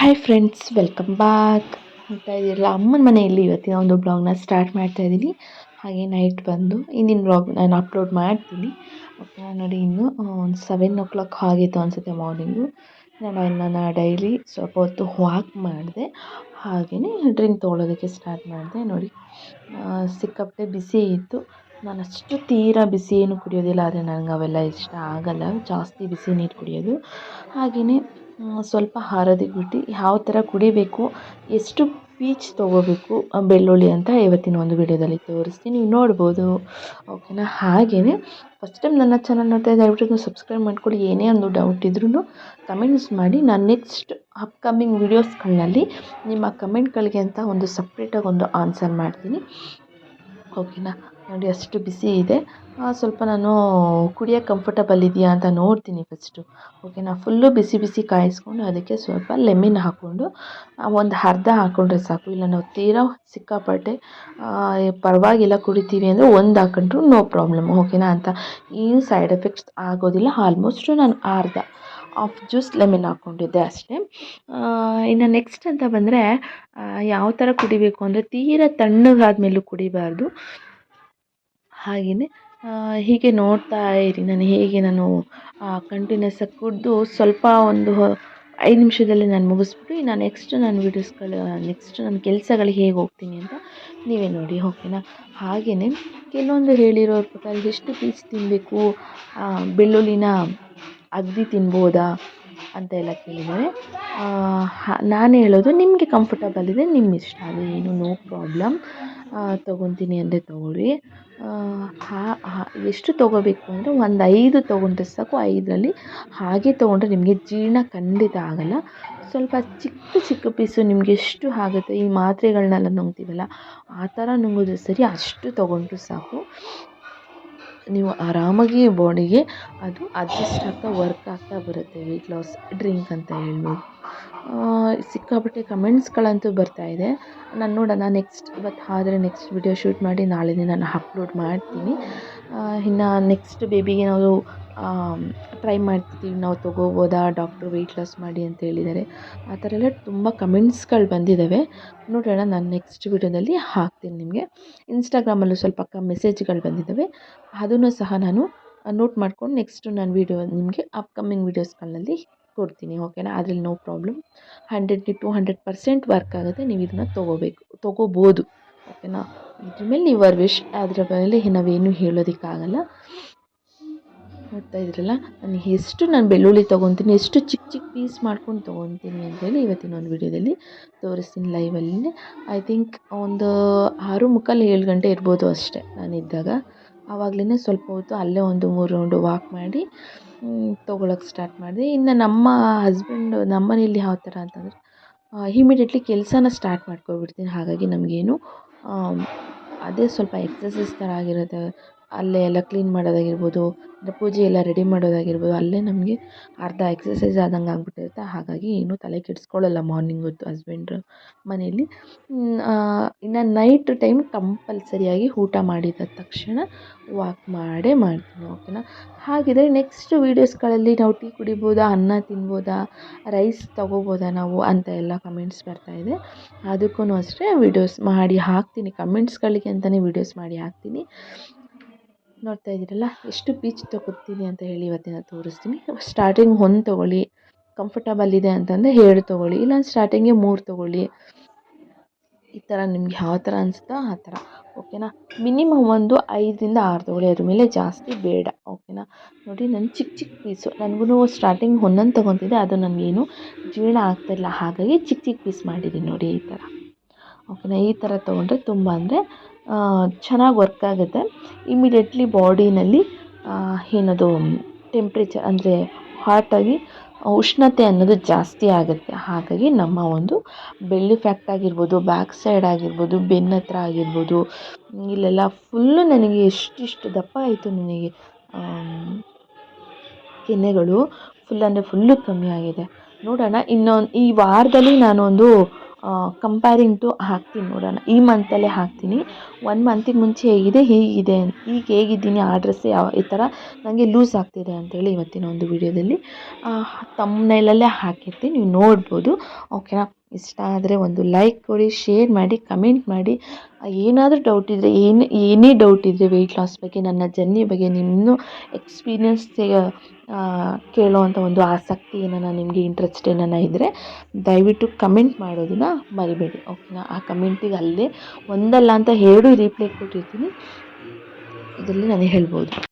Hi friends welcome back ಅಂತ ಇದಿರಲ್ಲ ಅಮ್ಮನ ಮನೆಯಲ್ಲಿ ಇವತ್ತಿನ ಒಂದು ಬ್ಲಾಗ್ನ ಸ್ಟಾರ್ಟ್ ಮಾಡ್ತಾ ಇದ್ದೀನಿ ಹಾಗೆ ನೈಟ್ ಬಂದು ಇಂದಿನ ಬ್ಲಾಗ್ ನಾನು ಅಪ್ಲೋಡ್ ಮಾಡ್ತೀನಿ. ನೋಡಿ ಇನ್ನು ಒಂದು ಸೆವೆನ್ ಓ ಕ್ಲಾಕ್ ಆಗಿತ್ತು ಅನಿಸುತ್ತೆ ಮಾರ್ನಿಂಗು ನಾನು ನಾನು ಡೈಲಿ ಸ್ವಲ್ಪ ಹೊತ್ತು ವಾಕ್ ಮಾಡಿದೆ. ಹಾಗೆಯೇ ಡ್ರಿಂಕ್ ತೊಗೊಳೋದಕ್ಕೆ ಸ್ಟಾರ್ಟ್ ಮಾಡಿದೆ ನೋಡಿ. ಸಿಕ್ಕಾಪಟ್ಟೆ ಬಿಸಿ ಇತ್ತು. ನಾನು ಅಷ್ಟು ತೀರಾ ಬಿಸಿ ಏನು ಕುಡಿಯೋದಿಲ್ಲ, ಆದರೆ ನನಗೆ ಅವೆಲ್ಲ ಇಷ್ಟ ಆಗಲ್ಲ. ಜಾಸ್ತಿ ಬಿಸಿ ನೀರು ಕುಡಿಯೋದು. ಹಾಗೆಯೇ ಸ್ವಲ್ಪ ಬಿಟ್ಟು ಯಾವ ಥರ ಕುಡಿಬೇಕು, ಎಷ್ಟು ಪೀಚ್ ತೊಗೋಬೇಕು ಬೆಳ್ಳುಳ್ಳಿ ಅಂತ ಇವತ್ತಿನ ಒಂದು ವಿಡಿಯೋದಲ್ಲಿ ತೋರಿಸ್ತೀನಿ. ನೀವು ನೋಡ್ಬೋದು. ಓಕೆನಾ? ಹಾಗೆಯೇ ಫಸ್ಟ್ ಟೈಮ್ ನನ್ನ ಚಾನಲ್ ನೋಡ್ತಾ ದಯವಿಟ್ಟು ಸಬ್ಸ್ಕ್ರೈಬ್ ಮಾಡ್ಕೊಳ್ಳಿ. ಏನೇ ಒಂದು ಡೌಟ್ ಇದ್ರೂ ಕಮೆಂಟ್ಸ್ ಮಾಡಿ. ನಾನು ನೆಕ್ಸ್ಟ್ ಅಪ್ಕಮಿಂಗ್ ವೀಡಿಯೋಸ್ಗಳಲ್ಲಿ ನಿಮ್ಮ ಕಮೆಂಟ್ಗಳಿಗೆ ಅಂತ ಒಂದು ಸಪ್ರೇಟಾಗಿ ಒಂದು ಆನ್ಸರ್ ಮಾಡ್ತೀನಿ. ಓಕೆನಾ ನೋಡಿ, ಅಷ್ಟು ಬಿಸಿ ಇದೆ. ಸ್ವಲ್ಪ ನಾನು ಕುಡಿಯೋಕ್ಕೆ ಕಂಫರ್ಟಬಲ್ ಇದೆಯಾ ಅಂತ ನೋಡ್ತೀನಿ ಫಸ್ಟು ಓಕೆನಾ ಫುಲ್ಲು ಬಿಸಿ ಬಿಸಿ ಕಾಯಿಸ್ಕೊಂಡು ಅದಕ್ಕೆ ಸ್ವಲ್ಪ ಲೆಮಿನ್ ಹಾಕ್ಕೊಂಡು ಒಂದು ಅರ್ಧ ಹಾಕ್ಕೊಂಡ್ರೆ ಸಾಕು. ಇಲ್ಲ, ನಾವು ತೀರಾ ಸಿಕ್ಕಾಪಟ್ಟೆ ಪರವಾಗಿಲ್ಲ ಕುಡಿತೀವಿ ಅಂದರೆ ಒಂದು ಹಾಕೊಂಡ್ರು ನೋ ಪ್ರಾಬ್ಲಮ್ ಓಕೆನಾ ಅಂತ ಏನು ಸೈಡ್ ಎಫೆಕ್ಟ್ಸ್ ಆಗೋದಿಲ್ಲ. ಆಲ್ಮೋಸ್ಟು ನಾನು ಅರ್ಧ. ಆಫ್ ಜ್ಯೂಸ್ ಲೆಮನ್ ಹಾಕ್ಕೊಂಡಿದ್ದೆ ಅಷ್ಟೇ. ಇನ್ನು ನೆಕ್ಸ್ಟ್ ಅಂತ ಬಂದರೆ ಯಾವ ಥರ ಕುಡಿಬೇಕು ಅಂದರೆ ತೀರ ತಣ್ಣಗಾದ ಮೇಲೂ ಕುಡಿಬಾರ್ದು ಹಾಗೆಯೇ ಹೀಗೆ ನೋಡ್ತಾ ಇರಿ. ನಾನು ಹೇಗೆ ನಾನು ಕಂಟಿನ್ಯೂಸ್ ಆಗಿ ಕುಡಿದು ಸ್ವಲ್ಪ ಒಂದು ಐದು ನಿಮಿಷದಲ್ಲಿ ನಾನು ಮುಗಿಸ್ಬಿಟ್ಟು ಇನ್ನು ನೆಕ್ಸ್ಟ್ ನಾನು ವೀಡಿಯೋಸ್ಗಳು ನೆಕ್ಸ್ಟ್ ನನ್ನ ಕೆಲಸಗಳಿಗೆ ಹೇಗೆ ಹೋಗ್ತೀನಿ ಅಂತ ನೀವೇ ನೋಡಿ ಓಕೆನಾ ಹಾಗೆಯೇ ಕೆಲವೊಂದು ಹೇಳಿರೋರ ಪ್ರಕಾರ ಎಷ್ಟು ಪೀಸ್ ತಿನ್ನಬೇಕು ಬೆಳ್ಳುಳ್ಳಿನ ಅಗದಿ ತಿನ್ಬೋದಾ ಅಂತ ಎಲ್ಲ ಕೇಳಿದ್ದಾರೆ. ನಾನು ಹೇಳೋದು ನಿಮಗೆ ಕಂಫರ್ಟಬಲ್ ಇದೆ ನಿಮ್ಮ ಇಷ್ಟ ಅದು ಏನು ನೋ ಪ್ರಾಬ್ಲಮ್ ತೊಗೊತೀನಿ ಅಂದರೆ ತೊಗೊಳ್ಳಿ. ಎಷ್ಟು ತೊಗೋಬೇಕು ಅಂದರೆ ಒಂದು ಐದು ತೊಗೊಂಡ್ರೆ ಸಾಕು, ಐದರಲ್ಲಿ ಹಾಗೆ ತೊಗೊಂಡ್ರೆ ನಿಮಗೆ ಜೀರ್ಣ ಖಂಡಿತ ಆಗಲ್ಲ. ಸ್ವಲ್ಪ ಚಿಕ್ಕ ಚಿಕ್ಕ ಪೀಸು ನಿಮಗೆ ಎಷ್ಟು ಆಗುತ್ತೆ, ಈ ಮಾತ್ರೆಗಳನ್ನೆಲ್ಲ ನುಂಗ್ತೀವಲ್ಲ, ಆ ಥರ ನುಂಗಿದ್ರೆ ಸರಿ ಅಷ್ಟು ತೊಗೊಂಡ್ರು ಸಾಕು. ನೀವು ಆರಾಮಾಗಿ ಬಾಡಿಗೆ ಅದು ಅಡ್ಜಸ್ಟ್ ಆಗ್ತಾ ವರ್ಕ್ ಆಗ್ತಾ ಬರುತ್ತೆ ವೆಯ್ಟ್ ಲಾಸ್ ಡ್ರಿಂಕ್ ಅಂತ ಹೇಳ್ಬೋದು. ಸಿಕ್ಕಾಪಟ್ಟೆ ಕಮೆಂಟ್ಸ್ಗಳಂತೂ ಇದೆ. ನಾನು ನೋಡೋಣ ನೆಕ್ಸ್ಟ್ ಇವತ್ತು ಆದರೆ ನೆಕ್ಸ್ಟ್ ವಿಡಿಯೋ ಶೂಟ್ ಮಾಡಿ ನಾಳೆನೇ ನಾನು ಅಪ್ಲೋಡ್ ಮಾಡ್ತೀನಿ. ಇನ್ನು ನೆಕ್ಸ್ಟ್ ಬೇಬಿಗೆ ನಾವು ಟ್ರೈ ಮಾಡ್ತೀವಿ. ನಾವು ತೊಗೋಬೋದಾ? ಡಾಕ್ಟ್ರು ವೆಯ್ಟ್ ಲಾಸ್ ಮಾಡಿ ಅಂತ ಹೇಳಿದ್ದಾರೆ. ಆ ಥರ ಎಲ್ಲ ತುಂಬ ಕಮೆಂಟ್ಸ್ಗಳು ಬಂದಿದ್ದಾವೆ ನೋಡೋಣ, ನಾನು ನೆಕ್ಸ್ಟ್ ವೀಡಿಯೋದಲ್ಲಿ ಹಾಕ್ತೀನಿ ನಿಮಗೆ. ಇನ್ಸ್ಟಾಗ್ರಾಮಲ್ಲೂ ಸ್ವಲ್ಪ ಕ ಮೆಸೇಜ್ಗಳು ಬಂದಿದ್ದಾವೆ ಅದನ್ನು ಸಹ ನಾನು ನೋಟ್ ಮಾಡ್ಕೊಂಡು ನೆಕ್ಸ್ಟು ನಾನು ವೀಡಿಯೋ ನಿಮಗೆ ಅಪ್ಕಮಿಂಗ್ ವೀಡಿಯೋಸ್ಗಳಲ್ಲಿ ಕೊಡ್ತೀನಿ ಓಕೆನಾ ಅದ್ರಲ್ಲಿ no problem hundred to hundred percent work ಆಗುತ್ತೆ. ನೀವು ಇದನ್ನು ತೊಗೋಬೇಕು, ತೊಗೋಬೋದು ಓಕೆನಾ ಇದ್ರ ಮೇಲೆ ನೀವು ಅರ್ವಿಶ್ ಅದರ ಮೇಲೆ ನಾವೇನು ಹೇಳೋದಕ್ಕಾಗಲ್ಲ. ನೋಡ್ತಾ ಇದ್ರಲ್ಲ, ನಾನು ಎಷ್ಟು ನಾನು ಬೆಳ್ಳುಳ್ಳಿ ತೊಗೊತೀನಿ, ಎಷ್ಟು ಚಿಕ್ಕ ಚಿಕ್ಕ ಪೀಸ್ ಮಾಡ್ಕೊಂಡು ತೊಗೊತೀನಿ ಅಂತೇಳಿ ಇವತ್ತಿನ ಒಂದು ವಿಡಿಯೋದಲ್ಲಿ ತೋರಿಸ್ತೀನಿ ಲೈವಲ್ಲಿ ಐ ಥಿಂಕ್ ಒಂದು ಆರು ಮುಕ್ಕಾಲು ಏಳು ಗಂಟೆ ಇರ್ಬೋದು ಅಷ್ಟೇ ನಾನಿದ್ದಾಗ ಆವಾಗಲೇ ಸ್ವಲ್ಪ ಹೊತ್ತು ಅಲ್ಲೇ ಒಂದು ಮೂರು ರೌಂಡು ವಾಕ್ ಮಾಡಿ ತೊಗೊಳಕ್ಕೆ ಸ್ಟಾರ್ಟ್ ಮಾಡಿದೆ. ಇನ್ನು ನಮ್ಮ ಹಸ್ಬೆಂಡ್ ನಮ್ಮನೇಲಿ ಯಾವ ಥರ ಅಂತಂದರೆ ಇಮಿಡಿಯೇಟ್ಲಿ ಕೆಲಸನ ಸ್ಟಾರ್ಟ್ ಮಾಡ್ಕೊಬಿಡ್ತೀನಿ. ಹಾಗಾಗಿ ನಮಗೇನು ಅದೇ ಸ್ವಲ್ಪ ಎಕ್ಸಸೈಸ್ ಥರ ಆಗಿರುತ್ತೆ. ಅಲ್ಲೇ ಎಲ್ಲ ಕ್ಲೀನ್ ಮಾಡೋದಾಗಿರ್ಬೋದು ಪೂಜೆ ಎಲ್ಲ ರೆಡಿ ಮಾಡೋದಾಗಿರ್ಬೋದು, ಅಲ್ಲೇ ನಮಗೆ ಅರ್ಧ ಎಕ್ಸಸೈಸ್ ಆದಂಗೆ ಆಗಿಬಿಟ್ಟಿರುತ್ತೆ. ಹಾಗಾಗಿ ಏನೂ ತಲೆ ಕೆಡಿಸ್ಕೊಳ್ಳಲ್ಲ ಮಾರ್ನಿಂಗ್ ಹೊತ್ತು ಹಸ್ಬೆಂಡ್ರು ಮನೆಯಲ್ಲಿ. ಇನ್ನು ನೈಟ್ ಟೈಮ್ ಕಂಪಲ್ಸರಿಯಾಗಿ ಊಟ ಮಾಡಿದ ತಕ್ಷಣ ವಾಕ್ ಮಾಡೇ ಮಾಡ್ತೀನಿ ಓಕೆನಾ ಹಾಗಿದ್ರೆ ನೆಕ್ಸ್ಟ್ ವೀಡಿಯೋಸ್ಗಳಲ್ಲಿ ನಾವು ಟೀ ಕುಡಿಬೋದಾ, ಅನ್ನ ತಿನ್ಬೋದಾ ರೈಸ್ ತೊಗೋಬೋದಾ ನಾವು ಅಂತ ಎಲ್ಲ ಕಮೆಂಟ್ಸ್ ಬರ್ತಾಯಿದೆ ಅದಕ್ಕೂ ಅಷ್ಟೇ ವೀಡಿಯೋಸ್ ಮಾಡಿ ಹಾಕ್ತೀನಿ. ಕಮೆಂಟ್ಸ್ಗಳಿಗೆ ಅಂತಲೇ ವೀಡಿಯೋಸ್ ಮಾಡಿ ಹಾಕ್ತೀನಿ. ನೋಡ್ತಾ ಇದ್ದೀರಲ್ಲ? ಎಷ್ಟು ಪೀಚ್ ತೊಗೊತೀನಿ ಅಂತ ಹೇಳಿ ಇವತ್ತಿನ ತೋರಿಸ್ತೀನಿ. ಸ್ಟಾರ್ಟಿಂಗ್ ಒಂದು ತೊಗೊಳ್ಳಿ ಕಂಫರ್ಟಬಲ್ ಇದೆ ಅಂತಂದರೆ ಎರಡು ತೊಗೊಳ್ಳಿ ಇಲ್ಲ ಸ್ಟಾರ್ಟಿಂಗೇ ಮೂರು ತೊಗೊಳ್ಳಿ. ಈ ಥರ ನಿಮ್ಗೆ ಯಾವ ಥರ ಅನಿಸುತ್ತೋ ಆ ಥರ ಓಕೆನಾ ಮಿನಿಮಮ್ ಒಂದು ಐದರಿಂದ ಆರು ತೊಗೊಳ್ಳಿ ಅದ್ರ ಮೇಲೆ ಜಾಸ್ತಿ ಬೇಡ ಓಕೆನಾ ನೋಡಿ ನನ್ನ ಚಿಕ್ಕ ಚಿಕ್ಕ ಪೀಸು ನನಗೂ ಸ್ಟಾರ್ಟಿಂಗ್ ಒಂದೊಂದು ತೊಗೊತಿದ್ದೆ ಅದು ನನಗೇನು ಜೀರ್ಣ ಆಗ್ತಾಯಿಲ್ಲ ಹಾಗಾಗಿ ಚಿಕ್ಕ ಚಿಕ್ಕ ಪೀಸ್ ಮಾಡಿದ್ದೀನಿ ನೋಡಿ ಈ ಥರ ಓಕೆನಾ ಈ ಥರ ತೊಗೊಂಡ್ರೆ ತುಂಬ ಅಂದರೆ ಚೆನ್ನಾಗಿ ವರ್ಕ್ ಆಗುತ್ತೆ. ಇಮಿಡಿಯೇಟ್ಲಿ ಬಾಡಿನಲ್ಲಿ ಏನದು ಟೆಂಪ್ರೇಚರ್ ಅಂದರೆ ಹಾಟಾಗಿ ಉಷ್ಣತೆ ಅನ್ನೋದು ಜಾಸ್ತಿ ಆಗುತ್ತೆ. ಹಾಗಾಗಿ ನಮ್ಮ ಒಂದು ಬೆಳ್ಳಿ ಫ್ಯಾಕ್ಟ್ ಆಗಿರ್ಬೋದು ಬ್ಯಾಕ್ ಸೈಡ್ ಆಗಿರ್ಬೋದು, ಬೆನ್ನ ಹತ್ರ ಆಗಿರ್ಬೋದು, ಇಲ್ಲೆಲ್ಲ ಫುಲ್ಲು ನನಗೆ ಎಷ್ಟಿಷ್ಟು ದಪ್ಪ ಆಯಿತು ನನಗೆ ಕೆನೆಗಳು. ಫುಲ್ ಅಂದರೆ ಫುಲ್ಲು ಕಮ್ಮಿ ಆಗಿದೆ. ನೋಡೋಣ, ಇನ್ನೊಂದು, ಈ ವಾರದಲ್ಲಿ ನಾನೊಂದು ಕಂಪೇರಿಂಗ್ ಟು ಹಾಕ್ತೀನಿ ನೋಡೋಣ. ಈ ಮಂತಲ್ಲೇ ಹಾಕ್ತೀನಿ. ಒನ್ ಮಂತಿಗೆ ಮುಂಚೆ ಹೇಗಿದೆ ಹೇಗಿದೆ ಈಗ ಹೇಗಿದ್ದೀನಿ ಆ ಡ್ರೆಸ್ ಯಾವ, ಈ ಥರ ನನಗೆ ಲೂಸ್ ಆಗ್ತಿದೆ ಅಂತೇಳಿ ಇವತ್ತಿನ ಒಂದು ವೀಡಿಯೋದಲ್ಲಿ ತಮ್ನೇಲಲ್ಲೇ ಹಾಕಿರ್ತೀನಿ. ನೀವು ನೋಡ್ಬೋದು. ಓಕೆನಾ ಇಷ್ಟ ಆದರೆ ಒಂದು ಲೈಕ್ ಕೊಡಿ ಶೇರ್ ಮಾಡಿ ಕಮೆಂಟ್ ಮಾಡಿ. ಏನಾದರೂ ಡೌಟ್ ಇದ್ದರೆ ಏನು, ಏನೇ ಡೌಟ್ ಇದ್ದರೆ ವೆಯ್ಟ್ ಲಾಸ್ ಬಗ್ಗೆ, ನನ್ನ ಜರ್ನಿ ಬಗ್ಗೆ ನಿಮ್ಮನ್ನು ಎಕ್ಸ್ಪೀರಿಯನ್ಸ್ ಕೇಳೋವಂಥ ಒಂದು ಆಸಕ್ತಿ ಏನಾನ ನಿಮಗೆ ಇಂಟ್ರೆಸ್ಟ್ ಏನನ್ನ ಇದ್ದರೆ ದಯವಿಟ್ಟು ಕಮೆಂಟ್ ಮಾಡೋದನ್ನು ಮರಿಬೇಡಿ ಓಕೆನಾ ಆ ಕಮೆಂಟಿಗೆ ಅಲ್ಲೇ ಒಂದಲ್ಲ ಅಂತ ಎರಡು ರಿಪ್ಲೈ ಕೊಟ್ಟಿರ್ತೀನಿ. ಇದರಲ್ಲಿ ನಾನು ಹೇಳ್ಬೋದು.